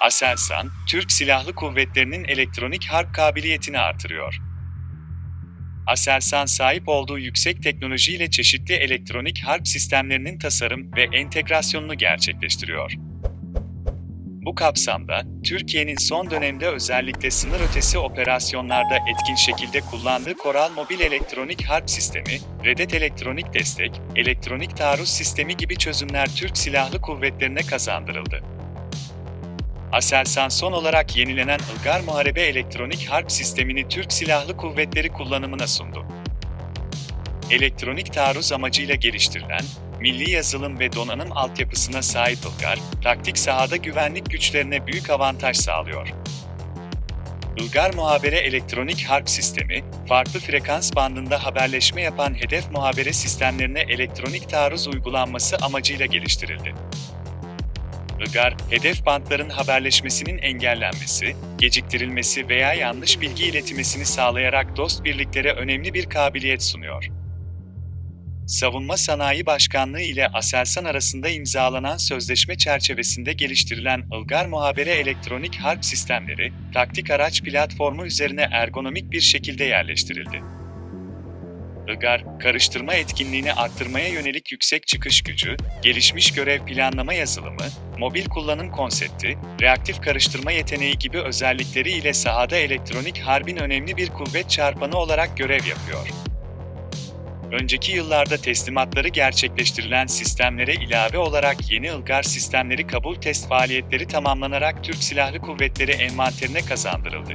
Aselsan, Türk Silahlı Kuvvetleri'nin elektronik harp kabiliyetini artırıyor. Aselsan sahip olduğu yüksek teknolojiyle çeşitli elektronik harp sistemlerinin tasarım ve entegrasyonunu gerçekleştiriyor. Bu kapsamda, Türkiye'nin son dönemde özellikle sınır ötesi operasyonlarda etkin şekilde kullandığı Koral Mobil Elektronik Harp Sistemi, Redet Elektronik Destek, Elektronik Taarruz Sistemi gibi çözümler Türk Silahlı Kuvvetlerine kazandırıldı. Aselsan son olarak yenilenen Ilgar Muharebe Elektronik Harp Sistemini Türk Silahlı Kuvvetleri kullanımına sundu. Elektronik taarruz amacıyla geliştirilen, milli yazılım ve donanım altyapısına sahip Ilgar, taktik sahada güvenlik güçlerine büyük avantaj sağlıyor. Ilgar Muhabere Elektronik Harp Sistemi, farklı frekans bandında haberleşme yapan hedef muhabere sistemlerine elektronik taarruz uygulanması amacıyla geliştirildi. Ilgar, hedef bantların haberleşmesinin engellenmesi, geciktirilmesi veya yanlış bilgi iletilmesini sağlayarak dost birliklere önemli bir kabiliyet sunuyor. Savunma Sanayi Başkanlığı ile Aselsan arasında imzalanan sözleşme çerçevesinde geliştirilen Ilgar Muhabere Elektronik Harp Sistemleri, taktik araç platformu üzerine ergonomik bir şekilde yerleştirildi. Ilgar, karıştırma etkinliğini arttırmaya yönelik yüksek çıkış gücü, gelişmiş görev planlama yazılımı, mobil kullanım konsepti, reaktif karıştırma yeteneği gibi özellikleri ile sahada elektronik harbin önemli bir kuvvet çarpanı olarak görev yapıyor. Önceki yıllarda teslimatları gerçekleştirilen sistemlere ilave olarak yeni Ilgar sistemleri kabul test faaliyetleri tamamlanarak Türk Silahlı Kuvvetleri envanterine kazandırıldı.